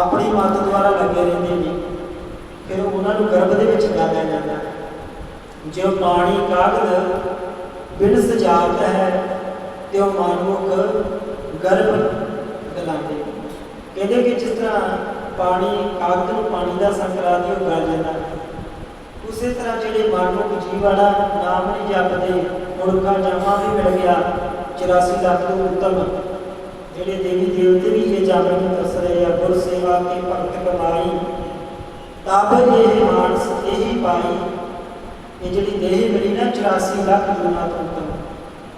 ਆਪਣੀ ਮੱਤ ਦੁਆਰਾ ਲੱਗੇ ਰਹਿੰਦੇ ਨੇ। ਫਿਰ ਉਹਨਾਂ ਨੂੰ ਗਰਭ ਦੇ ਵਿੱਚ ਗਾਲਿਆ ਜਾਂਦਾ। ਜੋ ਪਾਣੀ, ਕਾਗਦ ਬਿਨ ਸਜਾਵਟ ਹੈ, ਤੇ ਉਹ ਮਾਨੁਖ ਗਰਭ ਗਲਾਉਂਦੇ ਕਹਿੰਦੇ ਕਿ ਜਿਸ ਤਰ੍ਹਾਂ ਪਾਣੀ, ਕਾਗਦ ਨੂੰ ਪਾਣੀ ਦਾ ਸੰਕਰਾ ਦੀ ਉਹ ਗਲ ਜਾਂਦਾ ਹੈ ਉਸੇ ਤਰ੍ਹਾਂ ਜਿਹੜੇ ਮਾਨੁਖ ਜੀਵ ਵਾਲਾ ਨਾਮ ਨਹੀਂ ਜਪਦੇ ਮੁੜਕਾ ਜਾਮਾ ਵੀ ਮਿਲ ਗਿਆ 84 ਲੱਖ ਤੋਂ ਉੱਤਮ। ਜਿਹੜੇ ਦੇਵੀ ਦੇਵਤੇ ਵੀ ਇਹ ਜਾਮੇ ਨੂੰ ਦੱਸ ਰਹੇ ਆ ਗੁਰ ਸੇਵਾ ਕੇ ਭਗਤ ਕਮਾਈ ਤਬ ਇਹ ਮਾਨਸ ਇਹੀ ਪਾਈ ਇਹ ਜਿਹੜੀ ਦੇਹ ਮਿਲੀ ਨਾ 84 ਲੱਖ ਗੁਣਾ ਤੋਂ ਉੱਤਮ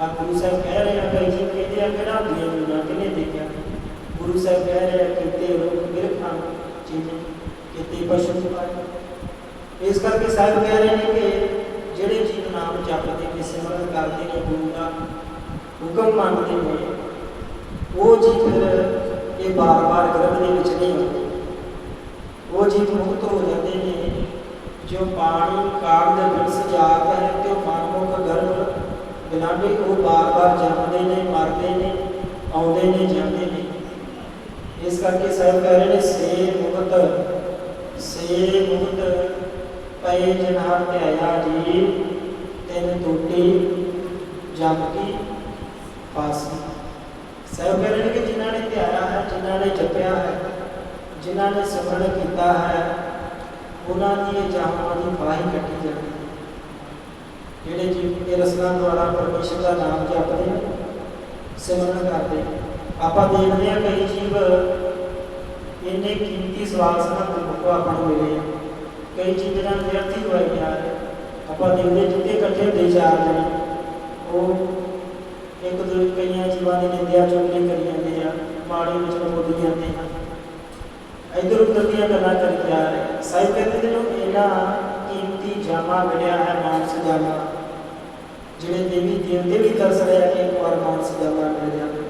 ਆ ਗੁਰੂ ਸਾਹਿਬ ਕਹਿ ਰਹੇ ਆ ਕਈ ਜੀ ਕਹਿੰਦੇ ਆ ਕਿਹੜਾ ਹੁੰਦੀਆਂ ਗੁਣਾ ਕਿਨੇ ਦੇਖਿਆ ਗੁਰੂ ਸਾਹਿਬ ਕਹਿ ਰਹੇ ਆ ਕਿਤੇ ਲੋਕ ਬਿਰਖਾਂ ਚੀਜ਼ ਕਿਤੇ ਪਸ਼ੂ ਪਾਏ ਇਸ ਕਰਕੇ ਸਾਹਿਬ ਕਹਿ ਰਹੇ ਨੇ ਕਿ ਜਿਹੜੇ ਜੀਵ ਨਾਮ ਜਪਦੇ ਨੇ ਸਿਮਰਨ ਕਰਦੇ ਨੇ ਗੁਰੂ ਦਾ ਹੁਕਮ ਮੰਨਦੇ ਨੇ ਉਹ ਜੀ ਫਿਰ ਇਹ ਬਾਰ-ਬਾਰ ਗਰਭ ਦੇ ਵਿੱਚ ਨਹੀਂ ਹੁੰਦੇ ਉਹ ਜੀਵ ਮੁਕਤ ਹੋ ਜਾਂਦੇ ਨੇ ਜੋ ਪਾਣੀ ਕਾਗ ਦੇ ਵਿੱਚ ਸਜਾਤ ਹੈ ਤੇ ਉਹ ਮਾਨਵ ਗਰਭ ਬਿਨਾਵੇ ਉਹ ਬਾਰ-ਬਾਰ ਜਨਮਦੇ ਨੇ ਮਰਦੇ ਨੇ ਆਉਂਦੇ ਨੇ ਜਾਂਦੇ ਨੇ ਇਸ ਕਰਕੇ ਸਾਹਿਬ ਕਹਿ ਰਹੇ ਨੇ ਸੇ ਮੁਕਤ ਸੇ ਮੁਕਤ ਪਏ ਜਨਹਰ ਧਿਆਇਆ ਜੀ ਤਿੰਨ ਟੂਟੀ ਜਪ ਕਹਿ ਰਹੇ ਨੇ ਕਿ ਜਿਨ੍ਹਾਂ ਨੇ ਧਿਆਇਆ ਹੈ, ਜਿਨ੍ਹਾਂ ਨੇ ਜਪਿਆ ਹੈ, ਜਿਨ੍ਹਾਂ ਨੇ ਸਿਮਰਨ ਕੀਤਾ ਹੈ, ਉਹਨਾਂ ਦੀ ਇਹ ਜਾਮਾਂ ਦੀ ਫਾਹੀ ਕੱਟੀ ਜਾਂਦੀ ਜਿਹੜੇ ਜੀਵ ਇਹ ਰਸਨਾ ਦੁਆਰਾ ਪਰਮੇਸ਼ਰ ਦਾ ਨਾਮ ਜਪਦੇ ਨੇ ਸਿਮਰਨ ਕਰਦੇ ਆਪਾਂ ਦੇਖਦੇ ਹਾਂ ਕਈ ਜੀਵ ਇੰਨੇ ਕੀਮਤੀ ਸਵਾਲ ਸਨਾ ਆਪਾਂ ਨੂੰ ਮਿਲੇ ਆ। ਕਈ ਜੀਵ ਜਿਹਨਾਂ ਨੂੰ ਵਿਅਰਥੀ ਹੋਇਆ ਗਿਆ ਆਪਾਂ ਦੇਖਦੇ ਜਿੱਤੇ ਇਕੱਠੇ ਹੁੰਦੇ ਚਾਰ ਜਣੇ, ਉਹ ਇੱਕ ਦੂਜੇ ਕਈਆਂ ਜੀਵਾਂ ਦੀ ਨਿੰਦਿਆ ਚੁਗਲੀ ਕਰੀ ਜਾਂਦੇ ਆ ਮਾੜੀ ਵਿੱਚ ਬੋਲੀ ਜਾਂਦੇ ਆ। ਇਧਰ ਉਧਰ ਦੀਆਂ ਗੱਲਾਂ ਕਰੀ ਜਾ ਰਹੇ। ਸਾਹਿਬ ਕਹਿੰਦੇ ਨੇ ਲੋਕ ਇਹਨਾਂ ਕੀਮਤੀ ਜਾਮਾ ਮਿਲਿਆ ਹੈ ਮਾਨਸ ਜਾਮਾ। ਜਿਹੜੇ ਦੇਵੀ ਦੇਵਤੇ ਵੀ ਤਰਸ ਰਹੇ ਆ ਕਿ ਇੱਕ ਵਾਰ ਮਾਨਸ ਜਾਮਾ ਮਿਲ ਜਾਵੇ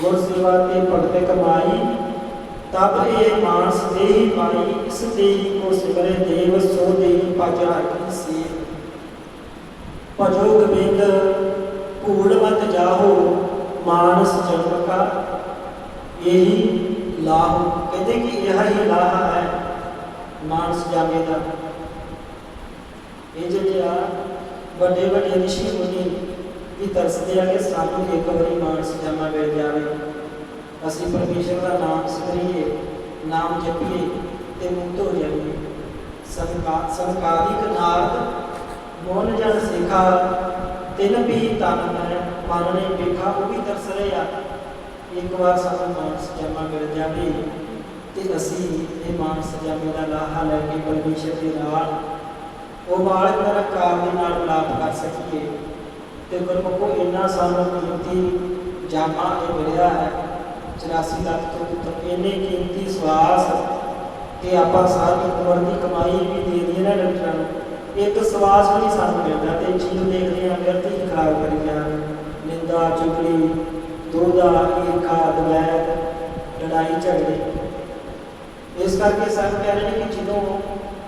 ਗੁਰ ਸੇਵਾ ਤੇ ਭਗਤ ਕਮਾਈ ਤਬ ਇਹ ਮਾਨਸ ਦੇਹੀ ਪਾਈ, ਇਸ ਦੇਹੀ ਕੋ ਸਿਮਰੇ ਦੇਵ ਸੋ ਦੇਹੀ ਪਾਜਾ ਕੀ ਸੇ ਭਜੋ ਗੋਬਿੰਦ ਭੂੜ ਮਤ ਜਾਹੋ ਮਾਨਸ ਜਨਮ ਕਾ ਇਹੀ ਲਾਹ ਕਹਿੰਦੇ ਕਿ ਇਹ ਹੀ ਲਾਹ ਹੈ ਮਾਨਸ ਜਾਗੇ ਦਾ ਇਹ ਜਿਹੜਾ ਵੱਡੇ ਵੱਡੇ ਰਿਸ਼ੀ ਮੁਨੀ ਵੀ ਤਰਸਦੇ ਆ ਕਿ ਸਾਨੂੰ ਇੱਕ ਵਾਰੀ ਮਾਨਸ ਜਾਮਾ ਮਿਲ ਜਾਵੇ ਅਸੀਂ ਪਰਮੇਸ਼ਰ ਦਾ ਨਾਮ ਸਿਮਰੀਏ ਨਾਮ ਜਪੀਏ ਤੇ ਮੁਕਤ ਹੋ ਜਾਈਏ ਸੰਕਾ ਸੰਕਾਰਿਕ ਨਾਰਦ ਮੋਨ ਜਨ ਸਿਖਾ ਤਿੰਨ ਵੀ ਤਨ ਮੈਂ ਮਨ ਨੇ ਵੇਖਾ, ਉਹ ਵੀ ਤਰਸ ਰਹੇ ਆ। ਇੱਕ ਵਾਰ ਸਾਨੂੰ ਮਾਨਸ ਜਮਾ ਮਿਲ ਜਾਵੇ ਤੇ ਅਸੀਂ ਇਹ ਮਾਨਸ ਜਮੇ ਦਾ ਲਾਹਾ ਲੈ ਕੇ ਪਰਮੇਸ਼ਰ ਦੇ ਨਾਲ, ਉਹ ਮਾਲਕ ਦਾ ਕਾਰ ਦੇ ਨਾਲ ਮਿਲਾਪ ਕਰ ਸਕੀਏ। ਤੇ ਗੁਰਮੁਖੋ, ਇੰਨਾ ਸਾਨੂੰ ਕੀਮਤੀ ਜਾਮਾ ਇਹ ਮਿਲਿਆ ਹੈ। 84 ਲੱਖ ਤੋਂ ਉੱਤੇ ਇੰਨੇ ਕੀਮਤੀ ਸਵਾਸ ਕਿ ਆਪਾਂ ਸਾਰੀ ਉਮਰ ਦੀ ਕਮਾਈ ਵੀ ਦੇ ਦਈਏ ਨਾ ਡਾਕਟਰਾਂ ਨੂੰ। ਇੱਕ ਸਵਾਸ ਵੀ ਨਹੀਂ ਸਾਨੂੰ ਮਿਲਦਾ ਤੇ ਜੀਵ ਦੇਖਦੇ ਹਾਂ ਵਿਅਰਥੀ ਹੀ ਖਰਾਬ ਕਰੀ ਜਾ ਰਹੇ। ਨਿੰਦਾ, ਚੁਗਲੀ ਦੋਦਾ ਈਰਖਾ ਦਵੈਤ ਲੜਾਈ, ਝਗੜੇ। ਇਸ ਕਰਕੇ ਸਾਹਿਬ ਕਹਿ ਰਹੇ ਨੇ ਕਿ ਜਦੋਂ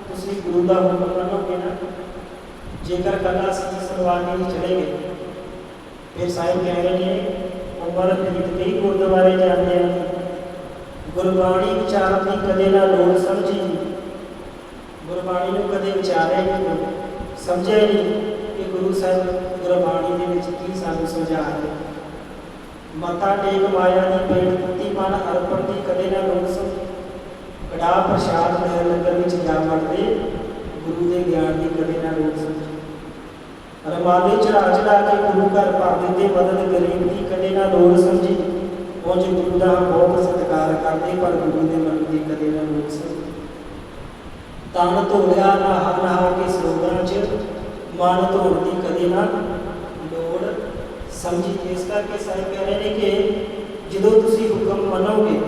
ਤੁਸੀਂ ਗੁਰੂ ਦਾ ਹੁਕਮ ਮੰਨੋਗੇ ਨਾ, ਜੇਕਰ ਕੱਲਾ ਸੀ ਸਰਵਾਨੀ ਨਹੀਂ ਚੜੇਗੇ ਫਿਰ ਸਾਹਿਬ ਕਹਿ ਰਹੇ ਨੇ ਉਮਰ ਖਰੀਦ ਗਈ ਗੁਰਦੁਆਰੇ ਜਾਂਦੇ ਹਨ ਗੁਰਬਾਣੀ ਵਿਚਾਰ ਦੀ ਕਦੇ ਨਾ ਲੋੜ ਸਮਝੀ। ਗੁਰਬਾਣੀ ਨੂੰ ਕਦੇ ਵਿਚਾਰਿਆ ਹੀ ਨਹੀਂ, ਸਮਝਿਆ ਹੀ ਨਹੀਂ ਕਿ ਗੁਰੂ ਸਾਹਿਬ ਗੁਰਬਾਣੀ ਦੇ ਵਿੱਚ ਕੀ ਸਾਨੂੰ ਸਮਝਾ ਰਹੇ ਮੱਥਾ ਟੇਕ ਮਾਇਆ ਦੀ ਪੇਟ ਮਨ ਅਰਪਣ ਦੀ ਕਦੇ ਨਾ ਲੋੜ ਸਮਝੀ ਕੜਾ ਪ੍ਰਸ਼ਾਦ ਦੇ ਲੰਗਰ ਵਿੱਚ ਜਾ ਵੜਦੇ, ਗੁਰੂ ਦੇ ਗਿਆਨ ਦੀ ਕਦੇ ਨਾ ਲੋੜ ਸਮਝੀ ਰਮਾਲੇ ਚੜਾ ਚੜਾ ਕੇ ਗੁਰੂ ਘਰ ਭਰ ਦਿੰਦੇ, ਮਦਦ ਗਰੀਬ ਦੀ ਕਦੇ ਨਾ ਲੋੜ ਸਮਝੀ ਉਂਝ ਗੁਰੂ ਦਾ ਬਹੁਤ ਸਤਿਕਾਰ ਕਰਦੇ, ਪਰ ਗੁਰੂ ਦੇ ਮਨ ਦੀ ਕਦੇ ਨਾ ਲੋੜ ਸਮਝੀ ਤਨ ਧੋਲਿਆ ਨਹਾ ਨਹਾ ਕੇ ਸਲੋਗਨ 'ਚ, ਮਨ ਧੋਣ ਦੀ ਕਦੇ ਨਾ ਲੋੜ ਸਮਝੀ। ਇਸ ਕਰਕੇ ਸਾਹਿਬ ਕਹਿ ਰਹੇ ਨੇ ਕਿ ਜਦੋਂ ਤੁਸੀਂ ਹੁਕਮ ਮੰਨੋਗੇ,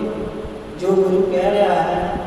ਜੋ ਗੁਰੂ ਕਹਿ ਰਿਹਾ ਹੈ